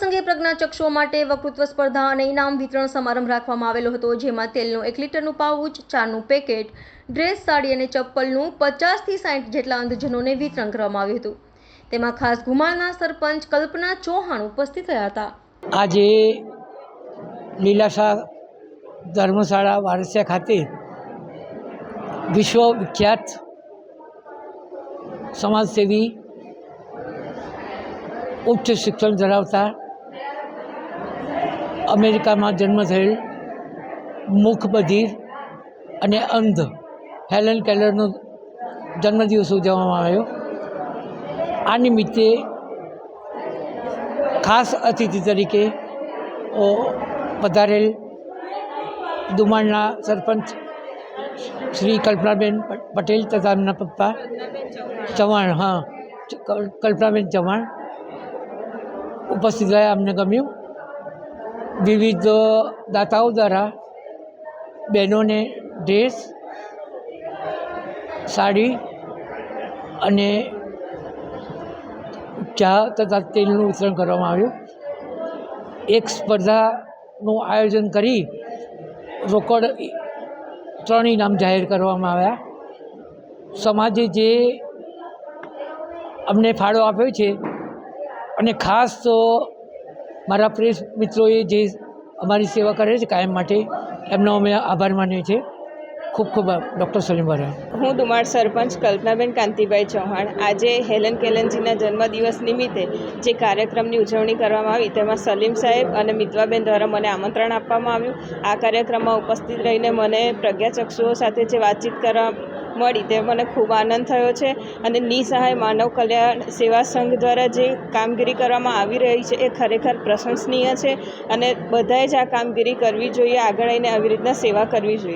પ્રજ્ઞાચક્ષુઓ માટે વકૃત્વ સ્પર્ધા અને ઇનામ વિતરણ સમારંભ રાખવામાં આવેલો હતો, જેમાં તેલનું એક લીટરનું પાઉચ, ચાનું પેકેટ, ડ્રેસ, સાડી અને ચપ્પલનું પચાસથી સાઠ જેટલા અંધજનોને વિતરણ કરવામાં આવ્યું હતું. તેમાં ખાસ ઘુમાળના સરપંચ કલ્પના ચૌહાણ ઉપસ્થિત રહ્યા હતા. આજે લીલાશાહ ધર્મશાળા વારસિયા ખાતે વિશ્વ વિખ્યાત સમાજસેવી ઉચ્ચ શિક્ષણ ધરાવતા અમેરિકામાં જન્મ થયેલ મૂક બધિર અને અંધ હેલન કેલરનો જન્મદિવસ ઉજવવામાં આવ્યો. આ નિમિત્તે ખાસ અતિથિ તરીકે પધારેલ દુમાણના સરપંચ શ્રી કલ્પનાબેન પટેલ તથા એમના પપ્પા ચૌહાણ, હા કલ- કલ્પનાબેન ચૌહાણ ઉપસ્થિત રહ્યા, અમને ગમ્યું. વિવિધ દાતાઓ દ્વારા બહેનોને ડ્રેસ, સાડી અને ચા તથા તેલનું વિતરણ કરવામાં આવ્યું. એક સ્પર્ધાનું આયોજન કરી રોકડ ત્રણ ઇનામ જાહેર કરવામાં આવ્યા. સમાજે જે અમને ફાળો આપ્યો છે અને ખાસ તો મારા પ્રેસ મિત્રોએ જે અમારી સેવા કરે છે કાયમ માટે, એમનો અમે આભાર માનીએ છીએ. ખૂબ ખૂબ ડૉક્ટર સલીમ વરા. હું દુમાળ સરપંચ કલ્પનાબેન કાંતિભાઈ ચૌહાણ. આજે હેલન કેલનજીના જન્મદિવસ નિમિત્તે જે કાર્યક્રમની ઉજવણી કરવામાં આવી, તેમાં સલીમ સાહેબ અને મિતવાબેન દ્વારા મને આમંત્રણ આપવામાં આવ્યું. આ કાર્યક્રમમાં ઉપસ્થિત રહીને મને પ્રજ્ઞાચક્ષુઓ સાથે જે વાતચીત કરવા મળી તે મને ખૂબ આનંદ થયો છે અને નિસહાય માનવ કલ્યાણ સેવા સંઘ દ્વારા જે કામગીરી કરવામાં આવી રહી છે એ ખરેખર પ્રશંસનીય છે અને બધાએ જ આ કામગીરી કરવી જોઈએ, આગળ આવીને આવી રીતના સેવા કરવી જોઈએ.